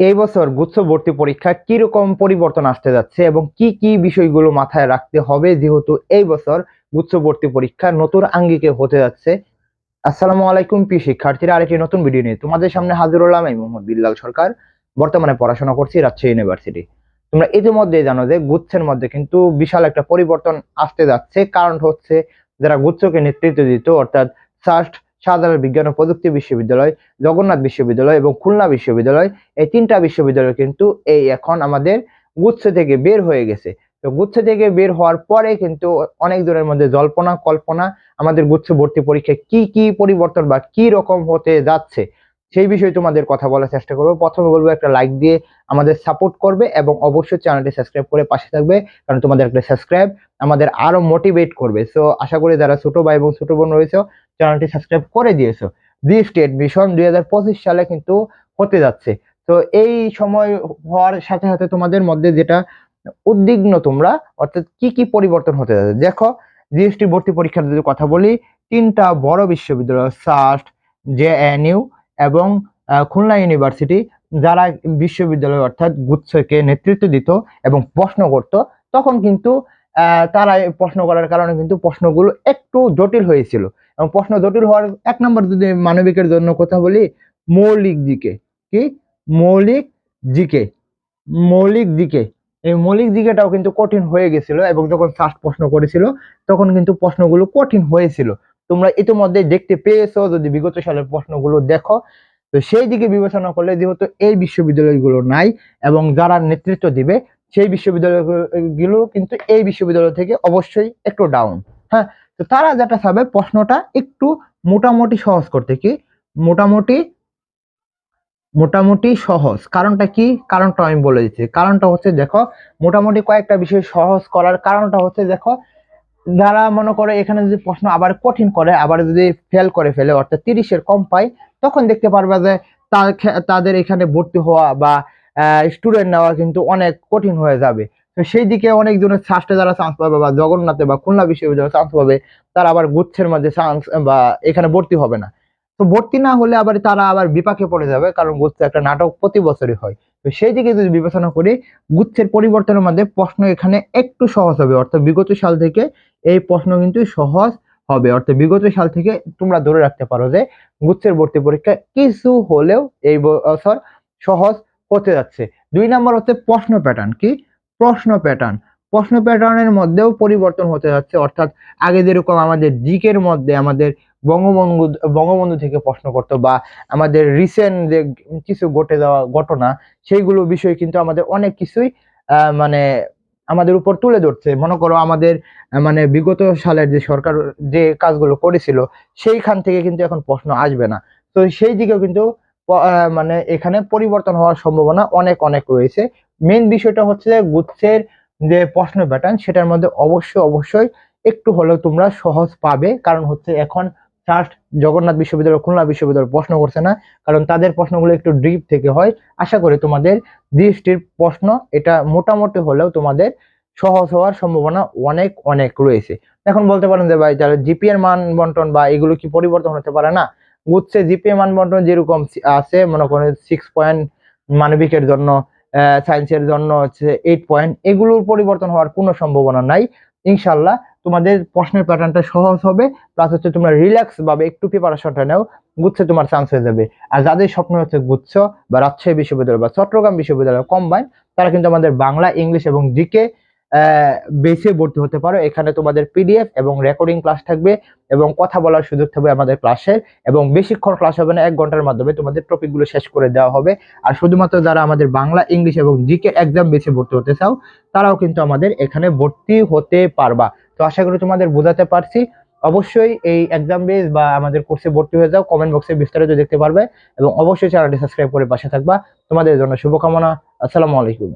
এই বছর গুচ্ছ ভর্তি পরীক্ষা কীরকম পরিবর্তন আসতে যাচ্ছে এবং কি কি বিষয়গুলো মাথায় রাখতে হবে যেহেতু এই বছর গুচ্ছ ভর্তি পরীক্ষা নতুন আঙ্গিকে হতে যাচ্ছে। আসসালামু আলাইকুম, প্রিয় শিক্ষার্থীরা, আরেকটি নতুন ভিডিও নিয়ে তোমাদের সামনে হাজির হলাম আমি মোহাম্মদ বিল্লাল সরকার। বর্তমানে পড়াশোনা করছি রাজশাহী ইউনিভার্সিটি তোমরা ইতিমধ্যে জানো যে গুচ্ছের মধ্যে কিন্তু বিশাল একটা পরিবর্তন আসতে যাচ্ছে। কারণ হচ্ছে যারা গুচ্ছকে নেতৃত্ব দিত, অর্থাৎ সাস্ট শাহজালাল বিজ্ঞান ও প্রযুক্তি বিশ্ববিদ্যালয়, জগন্নাথ বিশ্ববিদ্যালয় এবং খুলনা বিশ্ববিদ্যালয়। এই তিনটা বিশ্ববিদ্যালয় কিন্তু এই এখন আমাদের গুচ্ছ থেকে বের হয়ে গেছে। তো গুচ্ছ থেকে বের হওয়ার পরে কিন্তু অনেক দূরের মধ্যে জল্পনা, কল্পনা, আমাদের গুচ্ছ ভর্তি পরীক্ষায় কি কি পরিবর্তন বা কি রকম হতে যাচ্ছে সেই বিষয়ে তোমাদের কথা বলার চেষ্টা করব। প্রথমে বলব, একটা লাইক দিয়ে আমাদের সাপোর্ট করবে এবং অবশ্যই চ্যানেলটি সাবস্ক্রাইব করে পাশে থাকবে, কারণ তোমাদের একটা সাবস্ক্রাইব আমাদের আরও মোটিভেট করবে। সো আশা করি যারা ছোট ভাই এবং ছোট বোন রয়েছে চ্যানেলটি সাবস্ক্রাইব করে দিয়েছ। দৃষ্টি এডমিশন দুই হাজার পঁচিশ সালে কিন্তু হতে যাচ্ছে। তো এই সময় হওয়ার সাথে সাথে তোমাদের মধ্যে যেটা উদ্বিগ্ন তোমরা, অর্থাৎ কি কি পরিবর্তন হতে যাচ্ছে? দেখো জিএসটি ভর্তি পরীক্ষার যদি কথা বলি, তিনটা বড় বিশ্ববিদ্যালয় সাস্ট জে এন ইউ এবং খুলনা ইউনিভার্সিটি যারা বিশ্ববিদ্যালয় অর্থাৎ গুচ্ছকে নেতৃত্ব দিত এবং প্রশ্ন করত, তখন কিন্তু তারা প্রশ্ন করার কারণে কিন্তু প্রশ্নগুলো একটু জটিল হয়েছিল। এবং প্রশ্ন জটিল হওয়ার এক নম্বর যদি মানবিকের জন্য কথা বলি, মৌলিক দিকে কি? মৌলিক দিকে মৌলিক দিকে। এই মৌলিক দিকেটাও কিন্তু কঠিন হয়ে গেছিল এবং যখন ফার্স্ট প্রশ্ন করেছিল, তখন কিন্তু প্রশ্নগুলো কঠিন হয়েছিল। তোমরা ইতিমধ্যে দেখতে পেয়েছ যদি বিগত সালের প্রশ্নগুলো দেখো। তো সেই দিকে বিবেচনা করলে যেহেতু এই বিশ্ববিদ্যালয়গুলো নাই এবং যারা নেতৃত্ব দিবে, সেই বিশ্ববিদ্যালয়গুলো কিন্তু এই বিশ্ববিদ্যালয় থেকে অবশ্যই একটু ডাউন হ্যাঁ? তো তারা যেটা চাবে প্রশ্নটা একটু মোটামুটি সহজ করতে কি? মোটামুটি মোটামুটি সহজ। কারণটা কি? কারণটা আমি বলে দিচ্ছি। কারণটা হচ্ছে, দেখো, মোটামুটি কয়েকটা বিষয় সহজ করার কারণটা হচ্ছে, দেখো যারা মনে করে এখানে যদি প্রশ্ন আবার কঠিন করে, আবার যদি ফেল করে ফেলে, অর্থাৎ তিরিশের কম পায়, তখন দেখতে পারবে যে তাদের এখানে ভর্তি হওয়া বা স্টুডেন্ট নেওয়া কিন্তু অনেক কঠিন হয়ে যাবে। তো সেই দিকে অনেকজনের ফার্স্টে যারা চান্স পাবে বা জগন্নাথে বা খুলনা বিশ্ববিদ্যালয়ে চান্স পাবে, তারা আবার গুচ্ছের মধ্যে চান্স বা এখানে ভর্তি হবে না। তো ভর্তি না হলে আবার তারা আবার বিপাকে পড়ে যাবে, কারণ গুচ্ছ একটা নাটক প্রতি বছরই হয়। তো সেই দিকে যদি বিবেচনা করি, গুচ্ছের পরিবর্তনের মধ্যে প্রশ্ন এখানে একটু সহজ হবে। অর্থাৎ বিগত সাল থেকে এই প্রশ্ন কিন্তু সহজ হবে। অর্থাৎ বিগত সাল থেকে তোমরা ধরে রাখতে পারো যে গুচ্ছের ভর্তি পরীক্ষা কিছু হলেও এই বছর সহজ হতে যাচ্ছে। দুই নম্বর হচ্ছে প্রশ্ন প্যাটার্ন কি? প্রশ্ন প্যাটার্ন প্রশ্ন প্যাটার্নের মধ্যেও পরিবর্তন হতে যাচ্ছে। অর্থাৎ আগে যেরকম আমাদের জিকের মধ্যে আমাদের বঙ্গবন্ধু বঙ্গবন্ধু থেকে প্রশ্ন করতো বা আমাদের রিসেন্ট যে কিছু ঘটে যাওয়া ঘটনা, সেইগুলো বিষয় কিন্তু আমাদের অনেক কিছুই মানে আমাদের উপর তুলে ধরছে। মনে করো আমাদের মানে বিগত সালের যে সরকার যে কাজগুলো করেছিল, সেইখান থেকে কিন্তু এখন প্রশ্ন আসবে না। তো সেই দিকেও কিন্তু মানে এখানে পরিবর্তন হওয়ার সম্ভাবনা অনেক অনেক রয়েছে। মেন বিষয়টা হচ্ছে যে গুচ্ছের যে প্রশ্ন প্যাটার্ন সেটার মধ্যে অবশ্যই অবশ্যই একটু হলেও তোমরা সহজ পাবে। কারণ হচ্ছে এখন ফার্স্ট জগন্নাথ বিশ্ববিদ্যালয়, খুলনা বিশ্ববিদ্যালয় প্রশ্ন করছে না, কারণ তাদের প্রশ্নগুলো একটু ডিপ থেকে হয়। আশা করি তোমাদের দৃষ্টির প্রশ্ন এটা মোটামুটি হলেও তোমাদের সহজ হওয়ার সম্ভাবনা অনেক অনেক রয়েছে। এখন বলতে পারেন যে ভাই তাহলে জিপিএর মান বন্টন বা এগুলো কি পরিবর্তন হতে পারে না? গুচ্ছে জিপিএ মান বন্টন যেরকম আছে, মনে করেন সিক্স পয়েন্ট মানবিকের জন্য সায়েন্সের জন্য হচ্ছে এইট পয়েন্ট এগুলোর পরিবর্তন হওয়ার কোনো সম্ভাবনা নাই। ইনশাল্লাহ তোমাদের প্রশ্নের প্যাটার্নটা সহজ হবে প্লাস হচ্ছে তোমরা রিল্যাক্স ভাবে একটু প্রিপারেশনটা নাও, গুচ্ছে তোমার চান্স হয়ে যাবে। আর যাদের স্বপ্ন হচ্ছে গুচ্ছ বা রাজশাহী বিশ্ববিদ্যালয় বা চট্টগ্রাম বিশ্ববিদ্যালয় কম্বাইন তারা কিন্তু আমাদের বাংলা, ইংলিশ এবং জিকে বেসে ভর্তি হতে পারো। এখানে তোমাদের পিডিএফ এবং রেকর্ডিং ক্লাস থাকবে এবং কথা বলার সুযোগ থাকবে আমাদের ক্লাসের এবং বেশিক্ষণ ক্লাস হবে না, এক ঘণ্টার মাধ্যমে তোমাদের টপিকগুলো শেষ করে দেওয়া হবে। আর শুধুমাত্র যারা আমাদের বাংলা, ইংলিশ এবং জিকে এক্সাম বেছে ভর্তি হতে চাও, তারাও কিন্তু আমাদের এখানে ভর্তি হতে পারবা। তো আশা করি তোমাদের বোঝাতে পারছি। অবশ্যই এই এক্সাম বেস বা আমাদের কোর্সে ভর্তি হয়ে যাও কমেন্ট বক্সে বিস্তারিত দেখতে পারবে এবং অবশ্যই চ্যানেলটি সাবস্ক্রাইব করে পাশে থাকবা। তোমাদের জন্য শুভকামনা, আসসালামু আলাইকুম।